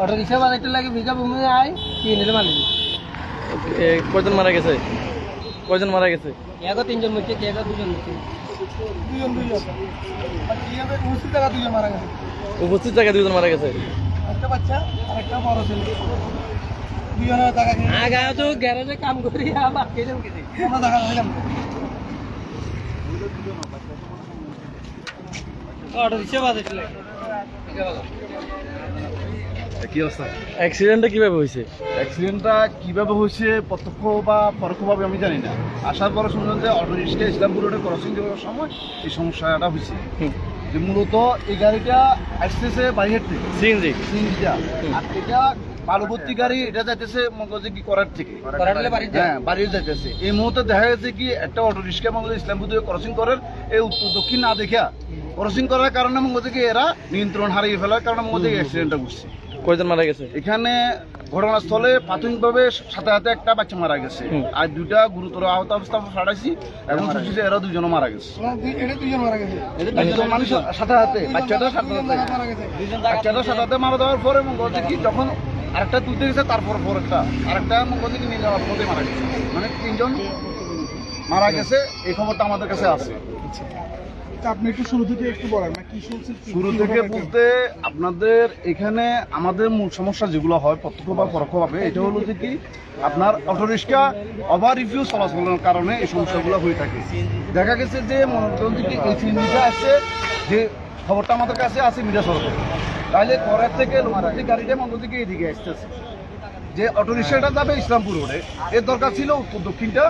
Auto rickshaw বাজারটা লাগে pickup আমি আই কি নিলে মানে? এ, কয়জন মারা গেছে? কয়জন মারা গেছে? এক তিনজন মরছে কে এক দুজন মরছে? দুজন দুজন কীভাবে মুসলিম দুজন মারা গেছে। উপস্থিত জায়গায় দুজন মারা গেছে? একটা বাচ্চা আর একটা বড় ছেলে। দুজনের টাকা আগা তো গ্যারেজে কাম করি আবার কেটে। গেছে আমরা টাকা দিলাম অটো রিক্সা লাগে কি অবস্থা? অ্যাক্সিডেন্টটা কীভাবে হয়েছে? অ্যাক্সিডেন্টটা কীভাবে হয়েছে প্রত্যক্ষ বা পরোক্ষভাবে আমি জানি না। আসার পরে শুনলাম যে অটো রিক্সা ইসলামপুর রোডে ক্রসিং দেওয়ার সময় এই সমস্যাটা হয়েছে। যে মূলত এই গাড়িটা আসতেছে বাইরের থেকে। সিএনজি সিএনজিটা আর এটা বালুবর্তী গাড়ি এটা যাইতেছে মঙ্গলজে কি করার থেকে। হ্যাঁ বাড়িও যাইতেছে। এই মুহূর্তে দেখা গেছে কি একটা অটো রিক্সা মঙ্গল ইসলামপুর থেকে ক্রসিং করার এই উত্তর দক্ষিণ না দেখা ক্রসিং করার কারণে মঙ্গল থেকে এরা নিয়ন্ত্রণ হারিয়ে ফেলার কারণে মঙ্গল থেকে অ্যাক্সিডেন্টটা ঘটছে কয়জন মারা গেছে? এখানে ঘটনাস্থলে প্রাথমিকভাবে সাথে সাথে একটা বাচ্চা মারা গেছে। আর দুইটা গুরুতর আহত অবস্থা ফাটাইছি এখন শুনছি এরা দুজনও মারা গেছে। এটা দুজন মারা গেছে। মানুষ সাথে সাথে বাচ্চাটা সাথে সাথে। মারা গেছে। বাচ্চাটা সাথে সাথে মারা দেওয়ার পরে মঙ্গল কি যখন আরেকটা তুলতে গেছে তারপর পর একটা আরেকটা মঙ্গল কি নিয়ে যাওয়ার পথে মারা গেছে। মানে তিনজন মারা গেছে এই খবরটা আমাদের কাছে আছে। তা আপনি একটু শুরু থেকে একটু বলেন না কি শুনছেন শুরু থেকে বলতে আপনাদের এখানে আমাদের মূল সমস্যা যেগুলো হয় প্রত্যক্ষ বা পরোক্ষভাবে এটা হলো যে কি আপনার অটোরিক্সা ওভার রিভিউ চলাচলের কারণে এই সমস্যাগুলো হয়ে থাকে। দেখা গেছে যে মনে করুন যে এই সিলিন্ডারটা আসছে যে খবরটা আমাদের কাছে আছে মিডিয়া সরকার তাহলে করার থেকে গাড়িটা মন্দ থেকে এদিকে আসতেছে। যে অটোরিক্সাটা যাবে ইসলামপুর রোডে, এর দরকার ছিল দক্ষিণটা।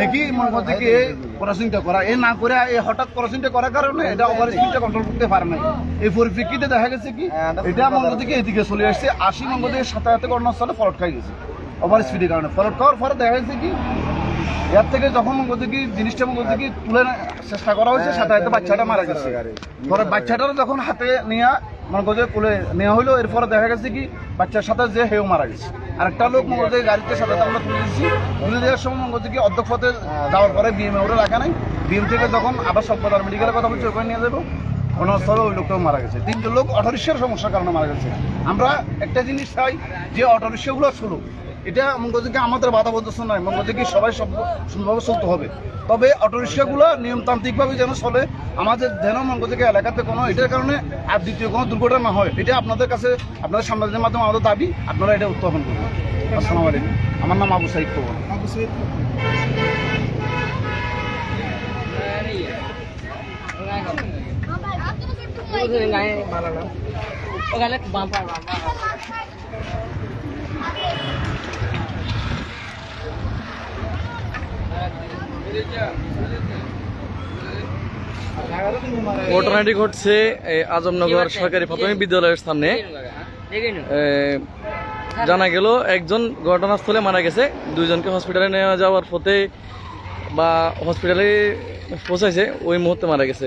দেখি মনে করছে কি ক্রসিংটা করা। এ না করে এই হঠাৎ ক্রসিংটা করার কারণে এটা ওভার স্পিডটা কন্ট্রোল করতে পারে নাই। এই পরিপ্রেক্ষিতে দেখা গেছে কি, এটা মঙ্গল থেকে এদিকে চলে আসছে আশি মঙ্গল থেকে সাথে ঘটনাস্থলে ফলট খাই গেছে ওভার স্পিডের কারণে। ফলট খাওয়ার পরে দেখা গেছে কি, এর থেকে যখন থেকে জিনিসটা থেকে তুলে চেষ্টা করা হয়েছে সাথে সাথে বাচ্চাটা মারা গেছে। পরে বাচ্চাটার যখন হাতে নেওয়া মঙ্গল থেকে কোলে নেওয়া হলো এরপরে দেখা গেছে কি, বাচ্চার সাথে যে হেও মারা গেছে। আরেকটা লোক মঙ্গল থেকে গাড়িতে সাথে আমরা তুলে দিচ্ছি তুলে দেওয়ার সময় মঙ্গল থেকে অর্ধেক পথে যাওয়ার পরে বিএমএ ওরা রাখা নাই। বিএম থেকে যখন আবার সভ্যতার মেডিকেলের কথা বলছি ওখানে নিয়ে যাব। ঘটনাস্থলে ওই লোকটাও মারা গেছে। তিনজন লোক অটোরিক্সার সমস্যার কারণে মারা গেছে। আমরা একটা জিনিস চাই যে অটোরিক্সাগুলো চলুক। এটা মঙ্গলদিকে আমাদের বাধা প্রদর্শন নয় মঙ্গলদিকে সবাই সব সুন্দরভাবে চলতে হবে। তবে অটোরিক্সাগুলো নিয়মতান্ত্রিকভাবে যেন চলে আমাদের যেন মঙ্গলদিকে এলাকাতে কোনো এটার কারণে আর দ্বিতীয় কোনো দুর্ঘটনা না হয়। এটা আপনাদের কাছে আপনাদের সাংবাদিকের মাধ্যমে আমাদের দাবি আপনারা এটা উত্থাপন করবেন। আসসালামু আলাইকুম। আমার নাম আবু সাইদ আবু সৈয়দ ওখানে বাম্পার বাম্পার। ঘটনাটি ঘটছে আজমনগর সরকারি প্রাথমিক বিদ্যালয়ের সামনে। জানা গেল একজন ঘটনাস্থলে মারা গেছে। দুইজনকে হসপিটালে নেওয়া যাওয়ার পথে বা হসপিটালে পৌঁছাইছে ওই মুহূর্তে মারা গেছে।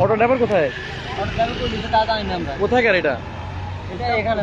অটো ড্রাইভার কোথায়? কোথায় গাড়িটা? এটা এখানে